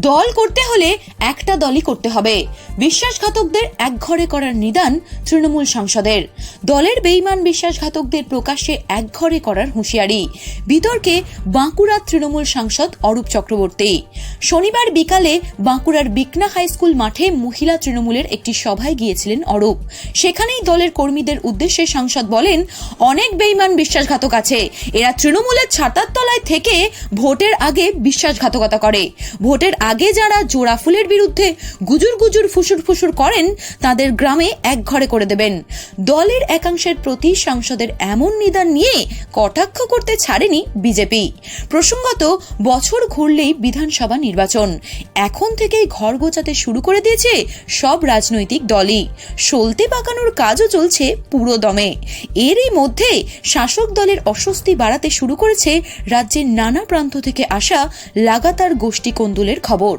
দল করতে হলে একটা দলই করতে হবে। বিশ্বাসঘাতকদের একঘরে করার নিদান তৃণমূল সাংসদের। দলের বেইমান বিশ্বাসঘাতকদের প্রকাশ্যে একঘরে করার হুঁশিয়ারি। বিতর্কে বাঁকুড়ার তৃণমূল সাংসদ অরূপ চক্রবর্তী। শনিবার বিকালে বাঁকুড়ার বিকনা হাই স্কুল মাঠে মহিলা তৃণমূলের একটি সভায় গিয়েছিলেন অরূপ। সেখানেই দলের কর্মীদের উদ্দেশ্যে সাংসদ বলেন, অনেক বেইমান বিশ্বাসঘাতক আছে। এরা তৃণমূলের ছাতার তলায় থেকে ভোটের আগে বিশ্বাসঘাতকতা করে। ভোটের আগে যারা জোড়া ফুলের বিরুদ্ধে গুজুর গুজুর ফুসুর ফুসুর করেন, তাদের গ্রামে এক ঘরে করে দেবেন। দলের একাংশের প্রতি সাংসদের এমন নিদান নিয়ে কটাক্ষ করতে ছাড়েনি বিজেপি। প্রসঙ্গত, বছর ঘুরলেই বিধানসভা নির্বাচন। এখন থেকেই ঘর গোছাতে শুরু করে দিয়েছে সব রাজনৈতিক দলই। সলতে পাকানোর কাজও চলছে পুরো দমে। এরই মধ্যে শাসক দলের অস্বস্তি বাড়াতে শুরু করেছে রাজ্যের নানা প্রান্ত থেকে আসা লাগাতার গোষ্ঠী কোন্দলের খবর।